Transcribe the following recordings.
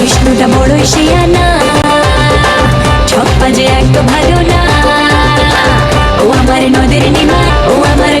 বিষ্ণুটা বড়ই শিয়ানা ছপ্পা যে এক ভালো না। ও আমার নদীর নিমা ও আমার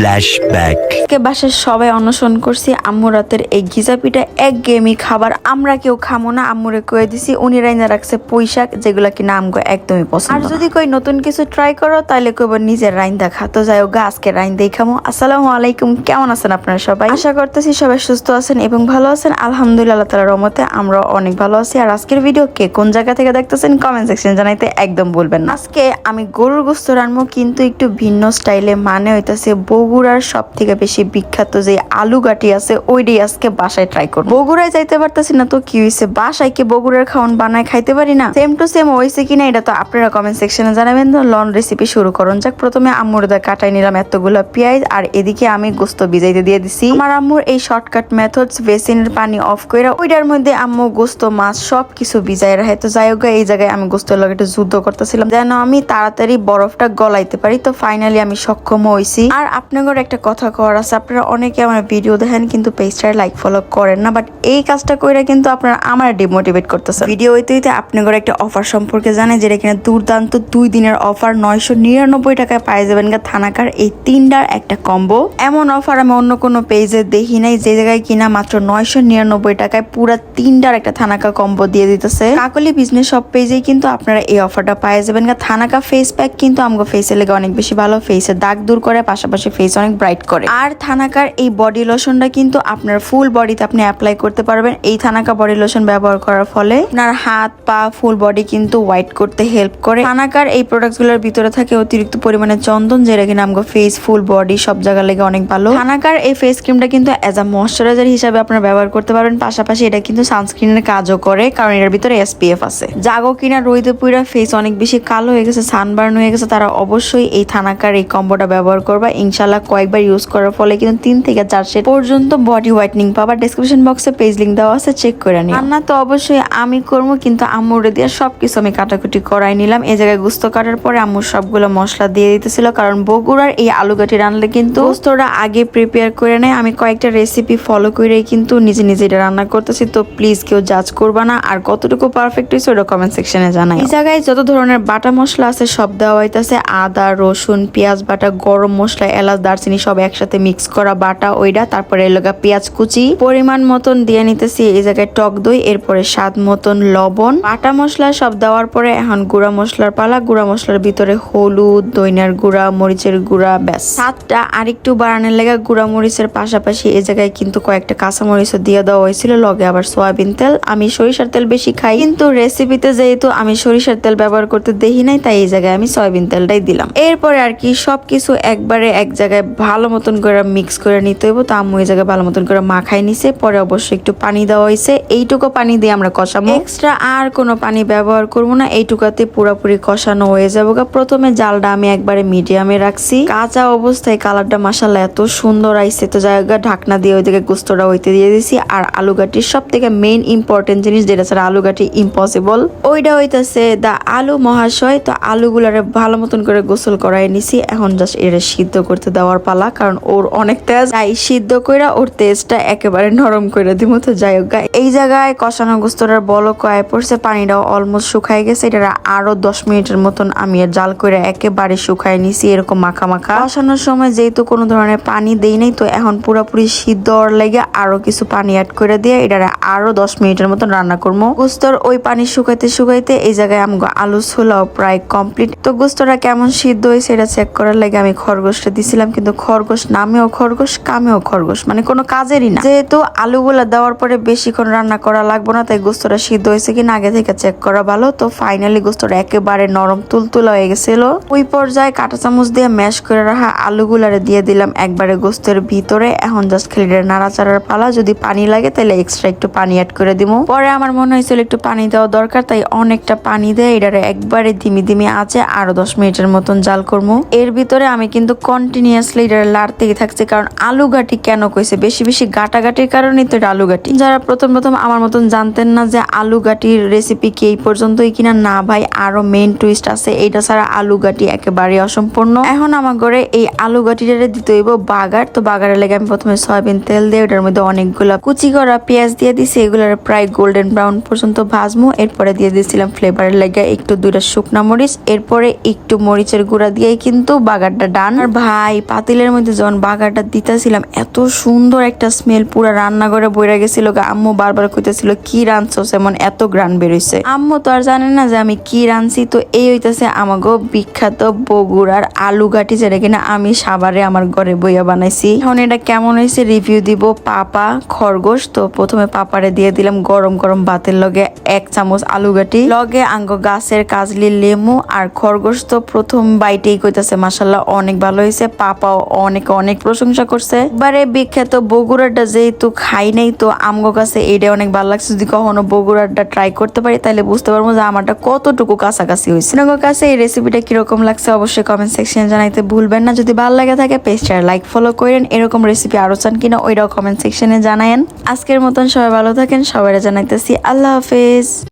আজকে বাসার সবাই অনশন করছি আম্মু রাতের এই গিজা পিঠা এক গেমি খাবার আমরা কেউ খামো না আম্মুরে কয়ে দিছি উনি রাইনা রাখছে পুঁইশাক যেগুলা কি নাম গো একদমই পছন্দ আর যদি কই নতুন কিছু ট্রাই করো তাহলে কইব নিজের রাইন দেখা। তো যাই হোক গা, আজকে রাইন দেই খামো। আসসালামু আলাইকুম কেমন আছেন আপনারা সবাই? আশা করতেছি সবাই সুস্থ আছেন এবং ভালো আছেন। আলহামদুলিল্লাহ আল্লাহ তালার রহমতে আমরা অনেক ভালো আছি। আর আজকের ভিডিও কে কোন জায়গা থেকে দেখতেছেন কমেন্ট সেকশন জানাইতে একদম বলবেন না। আজকে আমি গরুর গোস্ত রান্নবো কিন্তু একটু ভিন্ন স্টাইলে মানে হইতাছে বগুড়ার সব থেকে বেশি বিখ্যাত যে আলু গাটি আছে ওইটাই আজকে বাসায় ট্রাই করব। বগুড়ায় যাইতে পারতেছি না তো, কি হয়েছে বাসায় কি বগুড়ার খাওয়ান বানায় খাইতে পারি না? সেম টু সেম হয়েছে কিনা, এটা তো আপনারা কমেন্ট সেকশনে জানাবেন। লন রেসিপি শুরু করুন। যাক, প্রথমে আম্মুর দা কাটাই নিলাম এতগুলো পেঁয়াজ, আর এদিকে আমি গোস্ত ভিজাইতে দিয়ে দিছি। আমার আম্মুর এই শর্টকাট মেথডস বেসিনের পানি অফ করে ওইটার মধ্যে আম্মু গোস্ত, মাছ সব কিছু ভিজাই রাখে। তো যাই হোক এই জায়গায় আমি গোস্তের লগে একটু যুদ্ধ করতেছিলাম। যেন আমি তাড়াতাড়ি বরফটা গলাইতে পারি, তো ফাইনালি আমি সক্ষম হইছি। আর আপনাদের একটা কথা করার আছে। আপনারা অনেকে আমার ভিডিও দেখেন কিন্তু পেজটার লাইক ফলো করেন না বাট এই কাজটা কইরা কিন্তু আপনারা আমার ডিমোটিভেট করতেছে ভিডিও হইতে হইতে আপনাদের একটা অফার সম্পর্কে জানে যেটা কিনা দুর্দান্ত দুই দিনের অফার নয়শো নিরানব্বই টাকায় পাই যাবেন গা থানাকার এই তিনটার একটা কম্বো এমন অফার আমি অন্য কোনো পেজে দেখি নাই, যে জায়গায় কিনা মাত্র নয়শো নিরানব্বই টাকায় পুরো তিনটার একটা থানাকা কম্বো দিয়ে দিতেছে। কাকলি বিজনেস সব পেজেই কিন্তু আপনারা এই অফারটা পাই যাবেন গা। থানাকা ফেস প্যাক কিন্তু আমগো ফেসে লেগে অনেক বেশি ভালো ফেসে দাগ দূর করে, পাশাপাশি ফেস অনেক ব্রাইট করে। আর থানাকার এই বডি লোশনটা কিন্তু আপনার ফুল বডিতে আপনি অ্যাপ্লাই করতে পারবেন। এই থানাকা বডি লোশন ব্যবহার করার ফলে আপনার হাত, পা ফুল বডি কিন্তু হোয়াইট করতে হেল্প করে। থানাকার এই প্রোডাক্টগুলোর ভিতরে থাকে অতিরিক্ত পরিমাণে চন্দন, যেটা কিনা আমগো ফেস ফুল বডি সব জায়গা লেগে অনেক ভালো। থানাকার এই ফেস ক্রিমটা কিন্তু অ্যাজ আ ময়শ্চারাইজার হিসাবে আপনারা ব্যবহার করতে পারবেন। পাশাপাশি এটা কিন্তু সানস্ক্রিনের কাজও করে, কারণ এটার ভিতরে এসপিএফ আছে। জাগো কিনা রইতে পুরা ফেস অনেক বেশি কালো হয়ে গেছে সানবার্ন হয়ে গেছে, তারা অবশ্যই এই থানাকার এই কম্বোটা ব্যবহার করবা। ইনশাল্লাহ কয়েকবার ইউজ করার ফলে কিন্তু তিন থেকে চার পর্যন্ত বডি হোয়াইটনিং পাবা। ডেসক্রিপশন বক্সে পেজ লিঙ্ক দেওয়া আছে চেক করে নিও। রান্না তো অবশ্যই আমি করব, কিন্তু আম্মুরে দিয়ে সবকিছু আমি কাটাকুটি করাই নিলাম। এই জায়গায় গুস্ত কাটার পরে আম্মুর সবগুলো মশলা দিয়ে দিতেছিল, কারণ বগুড়ার এই আলু গাটি রান্নালে কিন্তু গুস্তটা আগে প্রিপেয়ার করে নেয়। আমি কয়েকটা রেসিপি ফলো করে কিন্তু নিজে নিজে এটা রান্না করতেছি, তো প্লিজ কেউ জাজ করবা না। আর কতটুকু পারফেক্ট হয়েছে ওটা কমেন্ট সেকশনে জানাই এই জায়গায় যত ধরনের বাটা মশলা আছে, সব দেওয়া হইতেছে। আদা, রসুন, পেঁয়াজ বাটা, গরম মশলা, এলাচ দারচিনি সব একসাথে মিক্স করা বাটা ওইটা তারপরে এলাকা পেঁয়াজ কুচি, পরিমাণ মতন দিয়ে নিতেছি এই জায়গায় টক দই, এরপরে স্বাদ মতন লবণ। বাটা মশলা সব দেওয়ার পরে এখন গুঁড়া মশলার পালা, গুঁড়া মশলার ভিতরে হলুদ, দইনার গুঁড়া, মরিচের গুঁড়া, ব্যাস। স্বাদটা আরেকটু বাড়ানোর লেগে গুঁড়া মরিচের পাশাপাশি এই জায়গায় কিন্তু কয়েকটা কাঁচা মরিচও দিয়ে দেওয়া হয়েছিল, লগে আবার সয়াবিন তেল। আমি সরিষার তেল বেশি খাই, কিন্তু রেসিপিতে যেহেতু আমি সরিষার তেল ব্যবহার করতে দেখি নাই, তাই এই জায়গায় আমি সয়াবিন তেলটাই দিলাম। এরপরে আর কি সবকিছু একবারে এক জায়গায় ভালো মতন করে মিক্স করে নিতে হইব। তো আম্মু এই জায়গায় ভালো মতন করে মাখাই নিছে। পরে অবশ্যই একটু পানি দেওয়া হয়েছে এইটুকু পানি দিয়ে আমরা কষাবো। এক্সট্রা আর কোনো পানি ব্যবহার করব না। এইটুকাতে পুরোপুরি কষানো হয়ে যাব। প্রথমে জালটা আমি একবারে মিডিয়ামে রাখছি। কাঁচা অবস্থায় কালারটা মাসাল্লা এত সুন্দর আইসে তো জায়গা ঢাকনা দিয়ে ওইদিকে গুস্তটা হইতে দিয়ে দিছি। আর আলু গাটির সব থেকে মেইন ইম্পর্টেন্ট জিনিস যেটা ছাড়া আলু গাটি ইম্পসিবল ওইটা হইতাছে দা আলু মহাশয়। তো আলুগুলারে ভালো মতন করে গোসল করাই নিছি। এখন জাস্ট এটা সিদ্ধ করতে দেওয়ার পালা, কারণ ওর অনেক তেজ। তাই সিদ্ধ কইরা ওর তেজটা একেবারে নরম করে দিব তো যাই হোক এই জায়গায় কষানো গোস্তটার বলো কয়ে পড়ছে, পানিটাও অলমোস্ট শুকাই গেছে। এটা আরও দশ মিনিটের মতন আমি জাল করে একেবারে শুকাই নিছি, এরকম মাখা মাখা। কষানোর সময় যেহেতু কোনো ধরনের পানি দেই নাই, তো এখন পুরোপুরি সিদ্ধ লেগে আরও কিছু পানি অ্যাড করে দিয়ে এটা আরও দশ মিনিটের মতো রান্না করব। গোস্তর ওই পানি শুকাইতে শুকাইতে এই জায়গায় আমগো আলু ছোলাও প্রায় কমপ্লিট তো গোস্তটা কেমন সিদ্ধ হয়েছে এটা চেক করার লাগে আমি খরগোশটা দিছিলাম, কিন্তু খরগোশ নামেও খরগোশ, কামেও খরগোশ মানে কোনো কাজেরই না। যেহেতু আলুগুলা দেওয়ার পরে বেশিক্ষণ রান্না করা লাগবে না, তাই গোস্তটা সিদ্ধ হয়েছে কিনা আগে থেকে চেক করা ভালো। তো ফাইনালি গোস্তটা একেবারে নরম তুলতুলা হয়ে গেছিল। ওই পর্যায়ে কাঁটা চামচ দিয়ে ম্যাশ করে রাখা আলুগুলারে দিয়ে দিলাম একবারে গোস্তের ভিতরে। এখন জাস্ট খেলে নাড়াচাড়ার পালা, যদি পানি লাগে তাহলে এক্সট্রা একটু পানি অ্যাড করে দিব পরে আমার মনে হয়েছিল একটু পানি দেওয়া দরকার, তাই অনেকটা পানি দেয় এটারে একবারে ধিমি ধিমি আছে আরও দশ মিনিটের মতন জাল করব এর ভিতরে আমি কিন্তু কন্টিনিউয়াস কন্টিনিউয়াসলি এটা লাড়তেই থাকছে, কারণ আলু গাটি কেন কইছে? বেশি বেশি গাটাগাটির কারণেই তো এটা আলু গাটি যারা প্রথম প্রথম আমার মতন জানতেন না যে আলু গাটির রেসিপি কি এই পর্যন্তই কিনা, না ভাই, আরও মেন টুইস্ট আছে, এইটা ছাড়া আলু গাটি একেবারে অসম্পূর্ণ। এখন আমার ঘরে এই আলু গাটিটারে দিতে হইব বাগার, তো বাগারের লেগে আমি প্রথমে সয়াবিন তেল দিয়ে ওটার মধ্যে অনেকগুলো কুচি করা পেঁয়াজ দিয়ে দিছি, এগুলোর প্রায় গোল্ডেন ব্রাউন পর্যন্ত ভাজমু। এরপরে দিয়ে দিয়েছিলাম ফ্লেভারের লেগে একটু দুইটা শুকনা মরিচ, এরপরে একটু মরিচের গুঁড়া দিয়েই কিন্তু বাগারটা ডান। আর ভাই, পাতিলের মধ্যে যখন বাগারটা দিতেছিলাম, এত সুন্দর একটা স্মেল পুরা রান্নাঘরে বইরা গেছিল। আম্মু বারবার কইতেছিল, কি রাঁধছো এমন এত গ্রান বেরোইছে? আম্মু তো আর জানে না যে আমি কি রাঁধছি। তো এই হইতেছে আমাগো বিখ্যাত বগুড়ার আলু গাটি যেটা কিনা আমি সাবারে আমার ঘরে বইয়া বানাইছি। এখন এটা কেমন হয়েছে রিভিউ দিব পাপা খরগোশ। তো প্রথমে পাপারে দিয়ে দিলাম গরম গরম ভাতের লগে এক চামচ আলু গাটি। লগে আঙ্গ গাছের কাজলি লেমু আর খরগোশ তো প্রথম বাইটেই কইতাছে মাসাল্লাহ অনেক ভালো হয়েছে পাপাও অনেক অনেক প্রশংসা করছে। এবারে বিখ্যাত বগুড়াটা যেহেতু খাই নাই, তো আমগো কাছে এইটা অনেক ভালো লাগছে। যদি কখনো বগুড়াটা ট্রাই করতে পারি তাহলে বুঝতে পারব যে আমারটা কতটুকু কাছাকাছি হয়েছে আপনার কাছে এই রেসিপিটা কীরকম লাগছে অবশ্যই কমেন্ট সেকশনে জানাইতে ভুলবেন না। যদি ভালো লাগে থাকে পেজটা লাইক ফলো করেন। এরকম রেসিপি আরও চান কিনা, ওইটাও কমেন্ট সেকশনে জানায়েন। আজকের মতন সবাই ভালো থাকেন সবাই জানাইতেছি আল্লাহ হাফেজ।